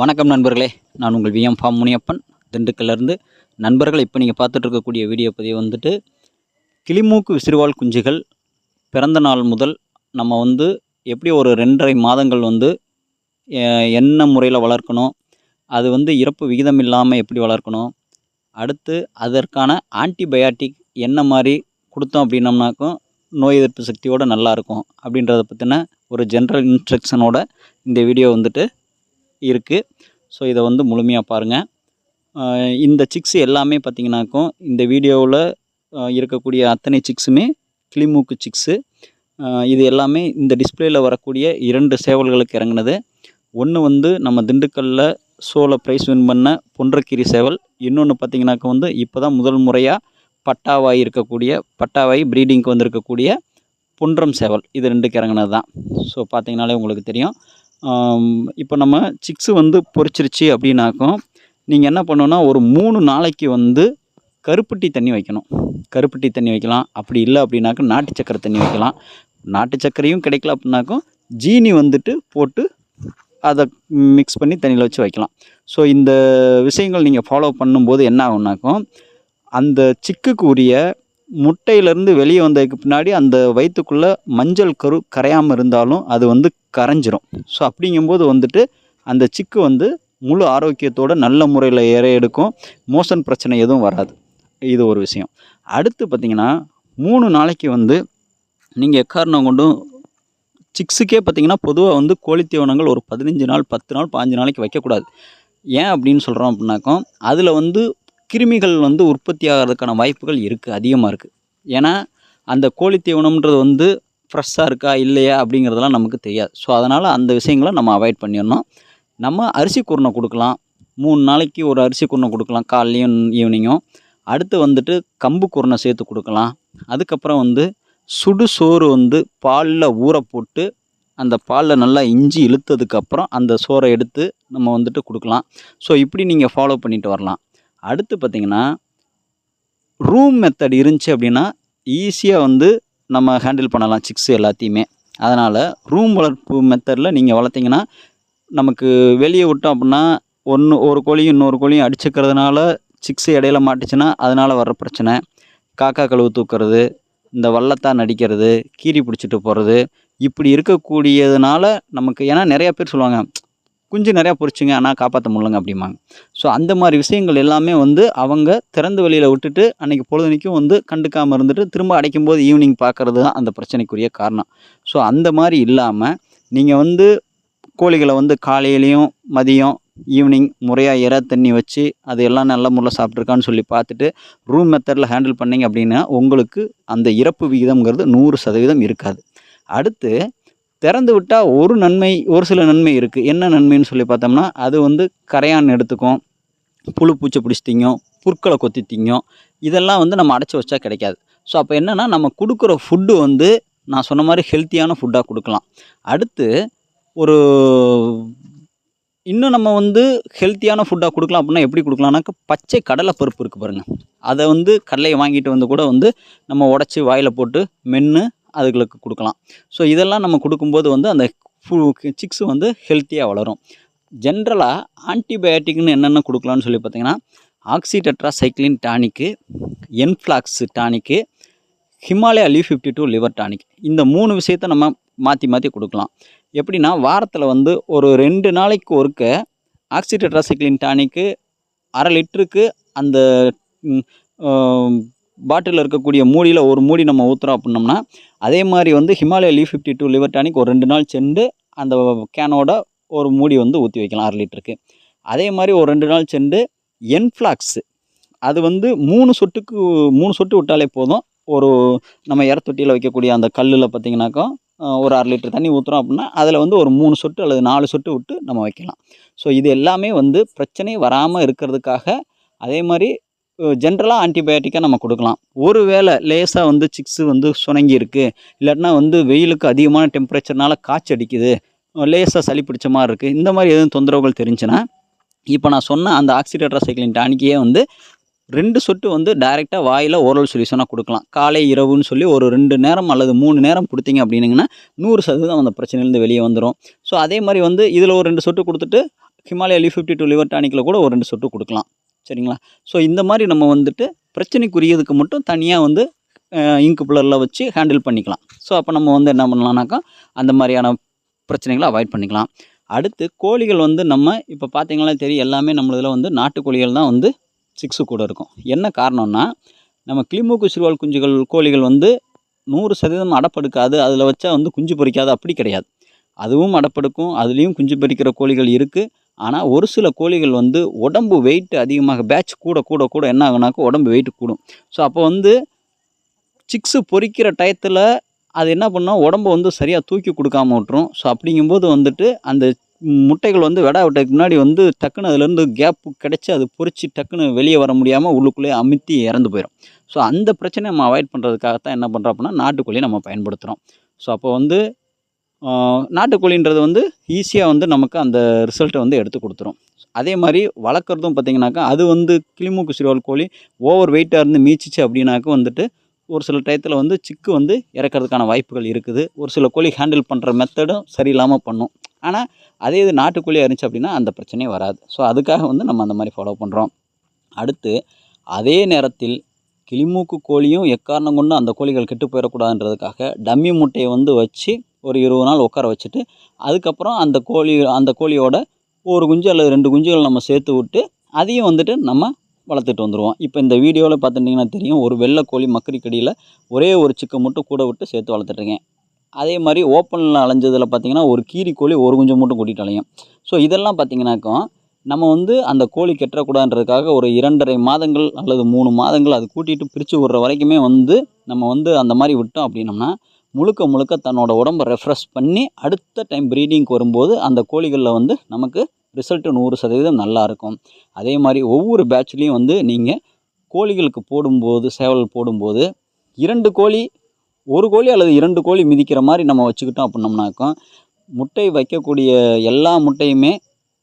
வணக்கம் நண்பர்களே. நான் உங்கள் விஎம் ஃபார்ம் முனியப்பன். திண்டுக்கல்லேருந்து நண்பர்கள் இப்போ நீங்கள் பார்த்துட்டு இருக்கக்கூடிய வீடியோ பதிவு வந்துட்டு கிளிமூக்கு விசிறுவால் குஞ்சுகள் பிறந்த நாள் முதல் நம்ம வந்து எப்படி ஒரு ரெண்டரை மாதங்கள் வந்து என்ன முறையில் வளர்க்கணும் அது வந்து இறப்பு விகிதம் இல்லாமல் எப்படி வளர்க்கணும் அடுத்து அதற்கான ஆன்டிபயாட்டிக் என்ன மாதிரி கொடுத்தோம் அப்படின்னம்னாக்கும் நோய் எதிர்ப்பு சக்தியோடு நல்லாயிருக்கும் அப்படின்றத பற்றின ஒரு ஜென்ரல் இன்ஸ்ட்ரக்ஷனோட இந்த வீடியோ வந்துட்டு இருக்குது ஸோ இதை வந்து முழுமையாக பாருங்கள் இந்த சிக்ஸ் எல்லாமே பார்த்திங்கனாக்கும் இந்த வீடியோவில் இருக்கக்கூடிய அத்தனை சிக்ஸுமே கிளிமூக்கு சிக்ஸு இது எல்லாமே இந்த டிஸ்பிளேயில் வரக்கூடிய இரண்டு சேவல்களுக்கு இறங்குனது. ஒன்று வந்து நம்ம திண்டுக்கல்லில் சோலை ப்ரைஸ் வின் பண்ண பொன்றக்கிரி சேவல். இன்னொன்று பார்த்தீங்கன்னாக்கா வந்து இப்போ தான் முதல் முறையாக பட்டாவாய் இருக்கக்கூடிய பட்டாவாய் ப்ரீடிங்க்கு வந்திருக்கக்கூடிய புன்றம் சேவல். இது ரெண்டுக்கு இறங்கினது தான் ஸோ பார்த்தீங்கனாலே உங்களுக்கு தெரியும். இப்போ நம்ம சிக்ஸு வந்து பொரிச்சிருச்சு அப்படின்னாக்கும் நீங்கள் என்ன பண்ணணுன்னா ஒரு மூணு நாளைக்கு வந்து கருப்பட்டி தண்ணி வைக்கணும். கருப்பட்டி தண்ணி வைக்கலாம். அப்படி இல்லை அப்படின்னாக்கா நாட்டு சக்கரை தண்ணி வைக்கலாம். நாட்டு சக்கரையும் கிடைக்கல அப்படின்னாக்கும் ஜீனி வந்துட்டு போட்டு அதை மிக்ஸ் பண்ணி தண்ணியில் வச்சு வைக்கலாம். ஸோ இந்த விஷயங்கள் நீங்கள் ஃபாலோ பண்ணும்போது என்ன ஆகுனாக்கோ அந்த சிக்குக்கு உரிய முட்டையிலேருந்து வெளியே வந்ததுக்கு பின்னாடி அந்த வயிற்றுக்குள்ளே மஞ்சள் கரு கரையாமல் இருந்தாலும் அது வந்து கரைஞ்சிரும். ஸோ அப்படிங்கும்போது வந்துட்டு அந்த சிக்கு வந்து முழு ஆரோக்கியத்தோட நல்ல முறையில் ஏற எடுக்கும். மோஷன் பிரச்சனை எதுவும் வராது. இது ஒரு விஷயம். அடுத்து பார்த்திங்கன்னா மூணு நாளைக்கு வந்து நீங்கள் எக்காரணம் கொண்டும் சிக்ஸுக்கே பார்த்தீங்கன்னா பொதுவாக வந்து கோழி தீவனங்கள் ஒரு பதினஞ்சு நாள் பத்து நாள் பாஞ்சு நாளைக்கு வைக்கக்கூடாது. ஏன் அப்படின்னு சொல்கிறோம் அப்படின்னாக்கா அதில் வந்து கிருமிகள் வந்து உற்பத்தி ஆகிறதுக்கான வாய்ப்புகள் இருக்குது அதிகமாக இருக்குது ஏன்னா அந்த கோழி தீவனம்ன்றது வந்து ஃப்ரெஷ்ஷாக இருக்கா இல்லையா அப்படிங்கிறதெல்லாம் நமக்கு தெரியாது. ஸோ அதனால் அந்த விஷயங்களை நம்ம அவாய்ட் பண்ணிடணும். நம்ம அரிசி குருணை கொடுக்கலாம். மூணு நாளைக்கு ஒரு அரிசி குருணை கொடுக்கலாம் காலையும் ஈவினிங்கும் அடுத்து வந்துட்டு கம்பு குருணை சேர்த்து கொடுக்கலாம். அதுக்கப்புறம் வந்து சுடு சோறு வந்து பாலில் ஊற போட்டு அந்த பாலில் நல்லா இஞ்சி இழுத்ததுக்கப்புறம் அந்த சோறை எடுத்து நம்ம வந்துட்டு கொடுக்கலாம். ஸோ இப்படி நீங்கள் ஃபாலோ பண்ணிட்டு வரலாம். அடுத்து பார்த்திங்கன்னா ரூம் மெத்தட் இருந்துச்சு அப்படின்னா ஈஸியாக வந்து நம்ம ஹேண்டில் பண்ணலாம் சிக்ஸ் எல்லாத்தையுமே. அதனால் ரூம் வளர்ப்பு மெத்தடில் நீங்கள் வளர்த்திங்கன்னா நமக்கு வெளியே விட்டோம் அப்படின்னா ஒன்று ஒரு கோழியும் இன்னொரு கோழியும் அடிச்சுக்கிறதுனால சிக்ஸ் இடையில மாட்டுச்சுன்னா அதனால் வர்ற பிரச்சனை. காக்கா கழுவு தூக்குறது இந்த வள்ளத்தான் அடிக்கிறது கீரி பிடிச்சிட்டு போகிறது இப்படி இருக்கக்கூடியதுனால நமக்கு ஏன்னா நிறையா பேர் சொல்லுவாங்க குஞ்சு நிறையா பொறிச்சிங்க ஆனால் காப்பாற்ற முடியலங்க அப்படிம்பாங்க. ஸோ அந்த மாதிரி விஷயங்கள் எல்லாமே வந்து அவங்க திறந்த வெளியில் விட்டுட்டு அன்றைக்கி பொழுதுனைக்கும் வந்து கண்டுக்காமல் இருந்துட்டு திரும்ப அடைக்கும் போது ஈவினிங் பார்க்குறது தான் அந்த பிரச்சனைக்குரிய காரணம். ஸோ அந்த மாதிரி இல்லாமல் நீங்கள் வந்து கோழிகளை வந்து காலையிலையும் மதியம் ஈவினிங் முறையாக இற தண்ணி வச்சு அது எல்லாம் நல்ல முறையில் சாப்பிட்ருக்கான்னு சொல்லி பார்த்துட்டு ரூம் மெத்தடில் ஹேண்டில் பண்ணிங்க அப்படின்னா உங்களுக்கு அந்த இறப்பு விகிதம்ங்கிறது நூறு சதவீதம் இருக்காது. அடுத்து திறந்து விட்டால் ஒரு நன்மை ஒரு சில நன்மை இருக்குது என்ன நன்மைன்னு சொல்லி பார்த்தோம்னா அது வந்து கரையான் எடுத்துக்கும் புழு பூச்சி பிடிச்சி புற்களை கொத்தி இதெல்லாம் வந்து நம்ம அடைச்சி வச்சா கிடைக்காது. ஸோ அப்போ என்னென்னா நம்ம கொடுக்குற ஃபுட்டு வந்து நான் சொன்ன மாதிரி ஹெல்த்தியான ஃபுட்டாக கொடுக்கலாம். அடுத்து ஒரு இன்னும் நம்ம வந்து ஹெல்த்தியான ஃபுட்டாக கொடுக்கலாம் அப்படின்னா எப்படி கொடுக்கலாம்னாக்கா பச்சை கடலை பருப்பு இருக்குது பாருங்கள் அதை வந்து கடலையை வாங்கிட்டு வந்து கூட வந்து நம்ம உடச்சி வாயில் போட்டு மென்று அதுகளுக்கு கொடுக்கலாம். ஸோ இதெல்லாம் நம்ம கொடுக்கும்போது வந்து அந்த சிக்ஸ் வந்து ஹெல்த்தியாக வளரும். ஜென்ரலாக ஆன்டிபயோட்டிக்னு என்னென்ன கொடுக்கலாம்னு சொல்லி பார்த்தீங்கன்னா oxytetracycline tonic Enflox tonic Himalaya Liv fifty two liver tonic இந்த மூணு விஷயத்த நம்ம மாற்றி மாற்றி கொடுக்கலாம். எப்படின்னா வாரத்தில் வந்து ஒரு ரெண்டு நாளைக்கு ஒருக்க ஆக்சிடெட்ரா சைக்ளின் டானிக்கு அரை லிட்டருக்கு அந்த பாட்டிலில் இருக்கக்கூடிய மூடியில் ஒரு மூடி நம்ம ஊற்றுறோம் அப்படின்னோம்னா அதே மாதிரி வந்து Himalaya Liv fifty two liver tonic ஒரு ரெண்டு நாள் சென்று அந்த கேனோட ஒரு மூடி வந்து ஊற்றி வைக்கலாம் அரை லிட்டருக்கு அதே மாதிரி ஒரு ரெண்டு நாள் சென்று என்ஃப்ளாக்ஸு அது வந்து மூணு சொட்டுக்கு மூணு சொட்டு விட்டாலே போதும். ஒரு நம்ம இற தொட்டியில் வைக்கக்கூடிய அந்த கல்லில் பார்த்திங்கனாக்கா ஒரு அரை லிட்டர் தண்ணி ஊற்றுறோம் அப்படின்னா அதில் வந்து ஒரு மூணு சொட்டு அல்லது நாலு சொட்டு விட்டு நம்ம வைக்கலாம். ஸோ இது எல்லாமே வந்து பிரச்சனை வராமல் இருக்கிறதுக்காக அதே மாதிரி ஜென்ரலாக ஆன்டிபயோட்டிக்காக நம்ம கொடுக்கலாம். ஒரு வேளை லேசாக வந்து சிக்ஸு வந்து சுணங்கி இருக்குது இல்லாட்டினா வந்து வெயிலுக்கு அதிகமான டெம்பரேச்சர்னால காய்ச்சி அடிக்குது லேசாக சளி பிடிச்ச மாதிரி இருக்குது இந்த மாதிரி எதுவும் தொந்தரவுகள் தெரிஞ்சுன்னா இப்போ நான் சொன்ன அந்த ஆக்சிடேட்டர் சைக்கிளின் டானிக்கையே வந்து ரெண்டு சொட்டு வந்து டைரெக்டாக வாயில் ஓரல் சொல்யூஷனாக கொடுக்கலாம். காலை இரவுன்னு சொல்லி ஒரு ரெண்டு நேரம் அல்லது மூணு நேரம் கொடுத்தீங்க அப்படின்னிங்கன்னா நூறு சதவீதம் அந்த பிரச்சனையிலேருந்து வெளியே வந்துடும் ஸோ அதே மாதிரி வந்து இதில் ஒரு ரெண்டு சொட்டு கொடுத்துட்டு Himalaya Liv fifty two liver டானிக்கில் கூட ஒரு ரெண்டு சொட்டு கொடுக்கலாம். சரிங்களா? ஸோ இந்த மாதிரி நம்ம வந்துட்டு பிரச்சனைக்குரியதுக்கு மட்டும் தனியாக வந்து இங்கு புலரில் வச்சு ஹேண்டில் பண்ணிக்கலாம். ஸோ அப்போ நம்ம வந்து என்ன பண்ணலாம்னாக்கா அந்த மாதிரியான பிரச்சனைகளை அவாய்ட் பண்ணிக்கலாம். அடுத்து கோழிகள் வந்து நம்ம இப்போ பார்த்திங்கனா தெரியும் எல்லாமே நம்மளதில் வந்து நாட்டுக்கோழிகள் தான் வந்து சிக்ஸு கூட இருக்கும். என்ன காரணம்னா நம்ம கிளிமூக்கு சிறுவால் குஞ்சுகள் கோழிகள் வந்து நூறு சதவீதம் அடப்படுக்காது. அதில் வச்சா வந்து குஞ்சு பொறிக்காது. அப்படி கிடையாது. அதுவும் அடப்படுக்கும். அதுலேயும் குஞ்சு பொறிக்கிற கோழிகள் இருக்குது ஆனால் ஒரு சில கோழிகள் வந்து உடம்பு வெயிட் அதிகமாக பேட்ச் கூட கூட கூட என்ன ஆகுனாக்கா உடம்பு வெயிட் கூடும். ஸோ அப்போ வந்து சிக்ஸு பொரிக்கிற டயத்தில் அது என்ன பண்ணோம்? உடம்ப வந்து சரியாக தூக்கி கொடுக்காம விட்டுரும். ஸோ அப்படிங்கும்போது வந்துட்டு அந்த முட்டைகள் வந்து வெடா விட்டதுக்கு முன்னாடி வந்து டக்குன்னு அதுலேருந்து கேப்பு கிடச்சி அது பொறிச்சு டக்குன்னு வெளியே வர முடியாமல் உள்ளுக்குள்ளேயே அமுத்தி இறந்து போயிடும் ஸோ அந்த பிரச்சனையை நம்ம அவாய்ட் பண்ணுறதுக்காகத்தான் என்ன பண்ணுறோம் அப்படின்னா நாட்டுக்கோழியை நம்ம பயன்படுத்துகிறோம் ஸோ அப்போ வந்து நாட்டுக்கோழின்றது வந்து ஈஸியாக வந்து நமக்கு அந்த ரிசல்ட்டை வந்து எடுத்து கொடுத்துரும். அதே மாதிரி வளர்க்குறதும் பார்த்திங்கனாக்கா அது வந்து கிளிமூக்கு சிறுவால் கோழி ஓவர் வெயிட்டாக இருந்து மீச்சிச்சு அப்படின்னாக்க வந்துட்டு ஒரு சில டயத்தில் வந்து சிக்கு வந்து இறக்கறதுக்கான வாய்ப்புகள் இருக்குது. ஒரு சில கோழி ஹேண்டில் பண்ணுற மெத்தடும் சரியில்லாமல் பண்ணும். ஆனால் அதே இது நாட்டுக்கோழியாக இருந்துச்சு அப்படின்னா அந்த பிரச்சனையே வராது. ஸோ அதுக்காக வந்து நம்ம அந்த மாதிரி ஃபாலோ பண்ணுறோம் அடுத்து அதே நேரத்தில் கிளிமூக்கு கோழியும் எக்காரணம் கொண்டு அந்த கோழிகள் கெட்டு போயிடக்கூடாதுன்றதுக்காக டம்மி முட்டையை வந்து வச்சு ஒரு இருபது நாள் உட்கார வச்சுட்டு அதுக்கப்புறம் அந்த கோழி அந்த கோழியோட ஒரு குஞ்சு அல்லது ரெண்டு குஞ்சுகள் நம்ம சேர்த்து விட்டு அதையும் வந்துட்டு நம்ம வளர்த்துட்டு வந்துடுவோம் இப்போ இந்த வீடியோவில் பார்த்துட்டிங்கன்னா தெரியும் ஒரு வெள்ளை கோழி மக்கரி ஒரே ஒரு சிக்கை மட்டும் கூட விட்டு சேர்த்து வளர்த்துட்ருக்கேன் அதே மாதிரி ஓப்பனில் அலைஞ்சதில் பார்த்தீங்கன்னா ஒரு கீரி கோழி ஒரு குஞ்சு மட்டும் கூட்டிகிட்டு அலையும். ஸோ இதெல்லாம் பார்த்தீங்கன்னாக்கா நம்ம வந்து அந்த கோழி கெட்டக்கூடாதுன்றதுக்காக ஒரு இரண்டரை மாதங்கள் அல்லது மூணு மாதங்கள் அது கூட்டிகிட்டு பிரித்து விடுற வரைக்குமே வந்து நம்ம வந்து அந்த மாதிரி விட்டோம் அப்படின்னம்னா முழுக்க முழுக்க தன்னோட உடம்பை ரெஃப்ரெஷ் பண்ணி அடுத்த டைம் ப்ரீடிங்க்கு வரும்போது அந்த கோழிகளில் வந்து நமக்கு ரிசல்ட்டு நூறு சதவீதம் நல்லாயிருக்கும் அதே மாதிரி ஒவ்வொரு பேட்ச்லேயும் வந்து நீங்கள் கோழிகளுக்கு போடும்போது சேவல் போடும்போது இரண்டு கோழி ஒரு கோழி அல்லது இரண்டு கோழி மிதிக்கிற மாதிரி நம்ம வச்சுக்கிட்டோம் அப்படின்னம்னாக்கா முட்டை வைக்கக்கூடிய எல்லா முட்டையுமே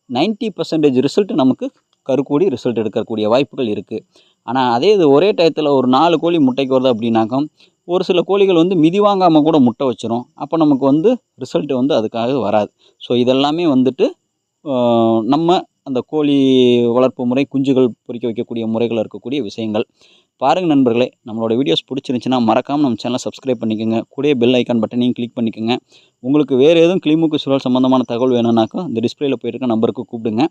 90% பர்சன்டேஜ் ரிசல்ட் நமக்கு கருக்கூடி ரிசல்ட் எடுக்கக்கூடிய வாய்ப்புகள் இருக்குது ஆனால் அதே இது ஒரே டயத்தில் ஒரு நாலு கோழி முட்டைக்கு வருது அப்படின்னாக்கா ஒரு சில கோழிகள் வந்து மிதி வாங்காமல் கூட முட்டை வச்சிரும். அப்போ நமக்கு வந்து ரிசல்ட் வந்து அதுக்காக வராது. ஸோ இதெல்லாமே வந்துட்டு நம்ம அந்த கோழி வளர்ப்பு முறை குஞ்சுகள் பொறிக்க வைக்கக்கூடிய முறைகள் இருக்கக்கூடிய விஷயங்கள். பாருங்கள் நண்பர்களே நம்மளோட வீடியோஸ் பிடிச்சிருந்துச்சின்னா மறக்காமல் நம்ம சேனலை சப்ஸ்கிரைப் பண்ணிக்கோங்க. கூடயே பெல் ஐக்கான் பட்டனையும் கிளிக் பண்ணிக்கோங்க. உங்களுக்கு வேறு எதுவும் கிளிமுக்கு சுழல் சம்மந்தமான தகவல் வேணும்னாக்கா இந்த டிஸ்பிளேல போயிருக்க நம்பருக்கு கூப்பிடுங்க.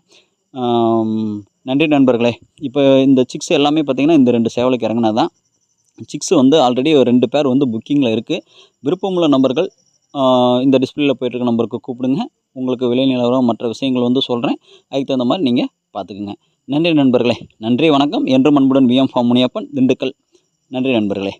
நன்றி நண்பர்களே. இப்போ இந்த சிக்ஸ் எல்லாமே பார்த்தீங்கன்னா இந்த ரெண்டு சேவலுக்கு இறங்கினா தான் சிக்ஸ் வந்து ஆல்ரெடி ரெண்டு பேர் வந்து புக்கிங்கில் இருக்குது விருப்பமுள்ள நம்பர்கள் இந்த டிஸ்பிளேல போயிட்டுருக்க நம்பருக்கு கூப்பிடுங்க. உங்களுக்கு விலை நிலவரம் மற்ற விஷயங்கள் வந்து சொல்கிறேன் அதுக்கு தகுந்த மாதிரி நீங்கள் பார்த்துக்குங்க. நன்றி நண்பர்களே. நன்றி வணக்கம். என்றும் அன்புடன் விஎம் ஃபார்ம் முனியப்பன் திண்டுக்கல். நன்றி நண்பர்களே.